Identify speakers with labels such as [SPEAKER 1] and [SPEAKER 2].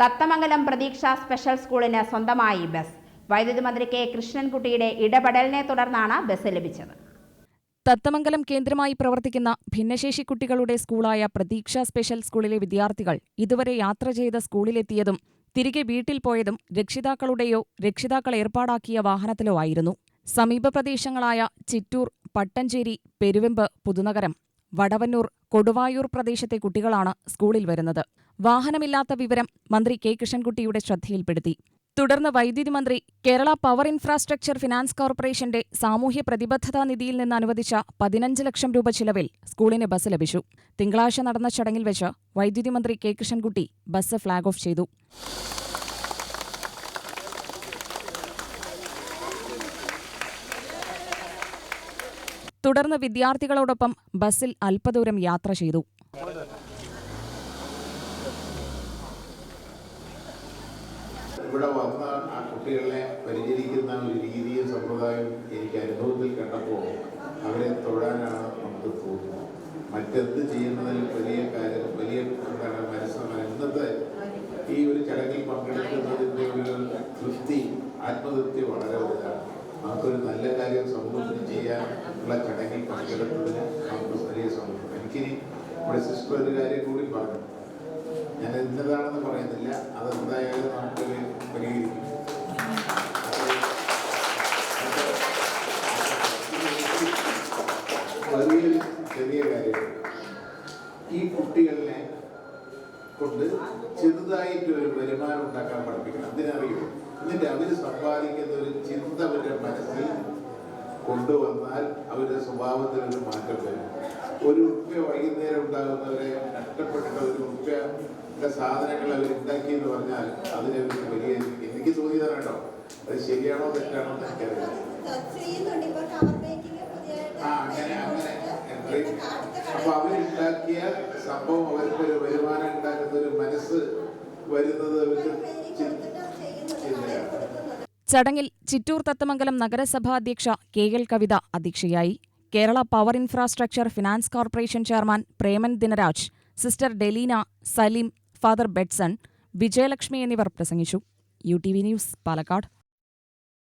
[SPEAKER 1] തത്തമംഗലം പ്രതീക്ഷ സ്പെഷ്യൽ സ്കൂളിന് സ്വന്തമായി ബസ്. വൈദ്യുതി മന്ത്രി കെ. കൃഷ്ണൻകുട്ടിയുടെ ഇടപെടലിനെ തുടർന്നാണ് ബസ് ലഭിച്ചത്.
[SPEAKER 2] തത്തമംഗലം കേന്ദ്രമായി പ്രവർത്തിക്കുന്ന ഭിന്നശേഷി കുട്ടികളുടെ സ്കൂളായ പ്രതീക്ഷ സ്പെഷ്യൽ സ്കൂളിലെ വിദ്യാർത്ഥികൾ ഇതുവരെ യാത്ര ചെയ്ത സ്കൂളിലെത്തിയതും തിരികെ വീട്ടിൽ പോയതും രക്ഷിതാക്കളുടെയോ രക്ഷിതാക്കൾ ഏർപ്പാടാക്കിയ വാഹനത്തിലോ ആയിരുന്നു. സമീപ പ്രദേശങ്ങളായ ചിറ്റൂർ പട്ടഞ്ചേരി പെരുവെമ്പ് പുതുനഗരം വടവന്നൂർ കൊടുവായൂർ പ്രദേശത്തെ കുട്ടികളാണ് സ്കൂളിൽ വരുന്നത്. വാഹനമില്ലാത്ത വിവരം മന്ത്രി കെ. കൃഷ്ണൻകുട്ടിയുടെ ശ്രദ്ധയിൽപ്പെടുത്തി. തുടർന്ന് വൈദ്യുതി മന്ത്രി കേരള പവർ ഇൻഫ്രാസ്ട്രക്ചർ ഫിനാൻസ് കോർപ്പറേഷന്റെ സാമൂഹ്യ പ്രതിബദ്ധതാ നിധിയിൽ നിന്ന് അനുവദിച്ച പതിനഞ്ച് ലക്ഷം രൂപ ചിലവിൽ സ്കൂളിന് ബസ് ലഭിച്ചു. തിങ്കളാഴ്ച നടന്ന ചടങ്ങിൽ വെച്ച് വൈദ്യുതി മന്ത്രി K. Krishnankutty bus flag off ചെയ്തു. തുടർന്ന് വിദ്യാർത്ഥികളോടൊപ്പം ബസ്സിൽ അല്പദൂരം യാത്ര ചെയ്തു.
[SPEAKER 3] ഇവിടെ വന്ന ആ കുട്ടികളെ പരിചരിക്കുന്ന ഒരു രീതിയും സമ്പ്രദായവും എനിക്ക് അനുഭവത്തിൽ കണ്ടപ്പോൾ അവരെ തൊഴാനാണ് നമുക്ക് തോന്നുന്നത്. മറ്റെന്ത് ചെയ്യുന്നതിൽ വലിയ കാര്യം വലിയ എന്താണ് മനസ്സമാണ് ഇന്നത്തെ ഈ ഒരു ചടങ്ങിൽ പങ്കെടുക്കുന്നതിന്റെ ഒരു തൃപ്തി ആത്മതൃപ്തി വളരെ വലുതാണ്. നമുക്കൊരു നല്ല കാര്യം സമൂഹത്തിന് ചെയ്യാനുള്ള ചടങ്ങിൽ പങ്കെടുത്തതിന് നമുക്ക് വലിയ സന്തോഷം. എനിക്കിനി നമ്മുടെ സിസ്റ്റർ ഒരു കാര്യം കൂടി പറഞ്ഞു. ഞാൻ എന്നതാണെന്ന് പറയുന്നില്ല. അതെന്തായാലും നമുക്കൊരു ചെറിയ കാര്യമാണ് ഈ കുട്ടികളിനെ കൊണ്ട് ചെറുതായിട്ട് ഒരു വരുമാനം ഉണ്ടാക്കാൻ പഠിപ്പിക്കണം. അതിനറിയും? എന്നിട്ട് അവർ സമ്പാദിക്കുന്ന ഒരു ചിന്ത അവരുടെ മനസ്സിൽ കൊണ്ടുവന്നാൽ അവരുടെ സ്വഭാവത്തിൽ ഒരു മാറ്റം വരും. ഒരു ഉപ്പ വൈകുന്നേരം ഉണ്ടാകുന്നവരെ നഷ്ടപ്പെട്ട ഒരു ഉപ്പയുടെ സാധനങ്ങൾ അവർ ഉണ്ടാക്കി എന്ന് പറഞ്ഞാൽ അതിനെ വലിയ എനിക്ക് തോന്നിയതാണ് കേട്ടോ. അത് ശരിയാണോ തെറ്റാണോ എന്ന് അവരുണ്ടാക്കിയ സംഭവം അവർക്ക് ഒരു വരുമാനം ഉണ്ടാക്കുന്ന ഒരു മനസ്സ് വരുന്നത്
[SPEAKER 2] ചടങ്ങിൽ ചിറ്റൂർ തത്തമംഗലം നഗരസഭാ അധ്യക്ഷ കെ എൽ കവിത അധ്യക്ഷയായി. Kerala power infrastructure finance corporation chairman Preman Dinaraj sister Deleena Saleem father Bedson Vijayalakshmi എന്നിവർ പ്രസംഗിച്ചു. U T V news Palakkad.